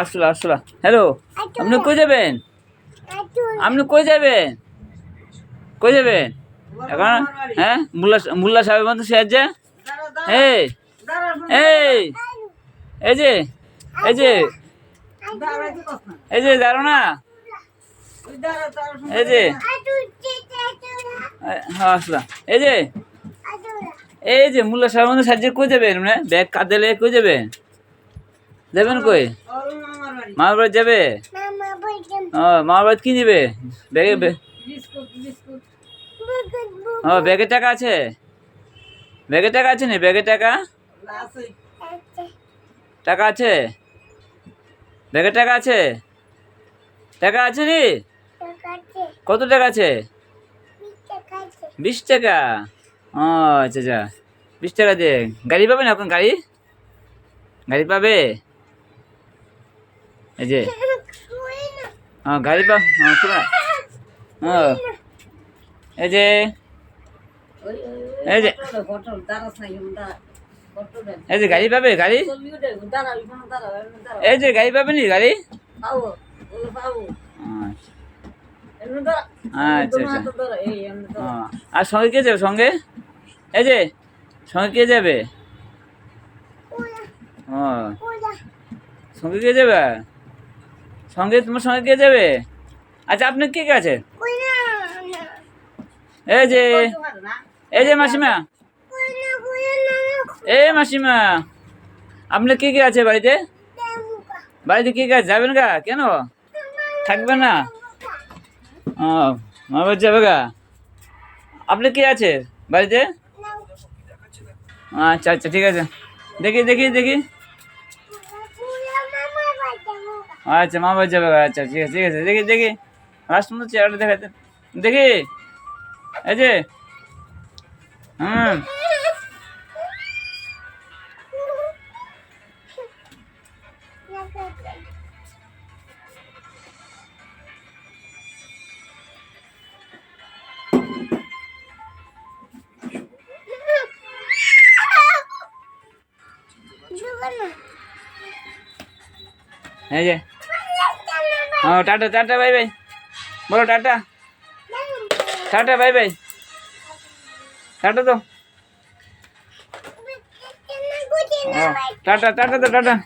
আসলো আসলো। হ্যালো আপনি কই যাবেন? আপনি কই যাবেন? কই যাবেন? এখন হ্যাঁ মুল্লা মুল্লা সাহেব বন্ধু সে আছে? এই এই এই যে এই যে এই যে দাঁড়ো না। এই যে হ্যাঁ আসলাম। এই যে এই যে মুল্লা সাহেব বন্ধু সাহায্য কই যাবেন? মানে ব্যাগ কাঁধে লেগে কই যাবেন? যাবেন কই? মামার বাড়ি যাবে? ও বাড়ি কি দিবে ব্যাগে ও, ব্যাগে টাকা আছে? ব্যাগে টাকা আছে নি? ব্যাগে টাকা? টাকা আছে? ব্যাগে টাকা আছে? টাকা আছে নি? কত টাকা আছে? বিশ টাকা। ও আচ্ছা আচ্ছা। বিশ টাকা দিয়ে। গাড়ি পাবে না এখন গাড়ি? গাড়ি পাবে? এই যে। হ্যাঁ গাড়ি পা হ্যাঁ শোনা। হ্যাঁ এই যে। এই যে। এই যে গাড়ি পাবে গাড়ি? এই যে গাড়ি পাবে নি গাড়ি? আচ্ছা। আচ্ছা আচ্ছা। আর সঙ্গে কে যাবে সঙ্গে? এই যে সঙ্গে কে যাবে? ও সঙ্গে কে যাবে? সঙ্গে তোমার সঙ্গে কে যাবে? আচ্ছা আপনি কে কে আছে এই যে এই যে মাসিমা। এই মাসিমা আপনার কে কে আছে বাড়িতে? বাড়িতে কে কে আছে? যাবেন গা, কেন? থাকবেন না? ও, মা বাড়ি যাবে গা। আপনি কে আছে বাড়িতে? আচ্ছা আচ্ছা ঠিক আছে। দেখি দেখি দেখি। আচ্ছা মা বাড়ি যাবে গা। আচ্ছা ঠিক আছে ঠিক আছে, দেখি দেখি। লাস্ট মতো চেহারাটা দেখাতে। দেখি। এই যে। হুম। এই যে। હા ટાટા ટાટા ભાઈ ભાઈ. બોલો ટાટા. ટાટા ભાઈ ભાઈ. ટાટા તો. ટાટા ટાટા તો ટાટા.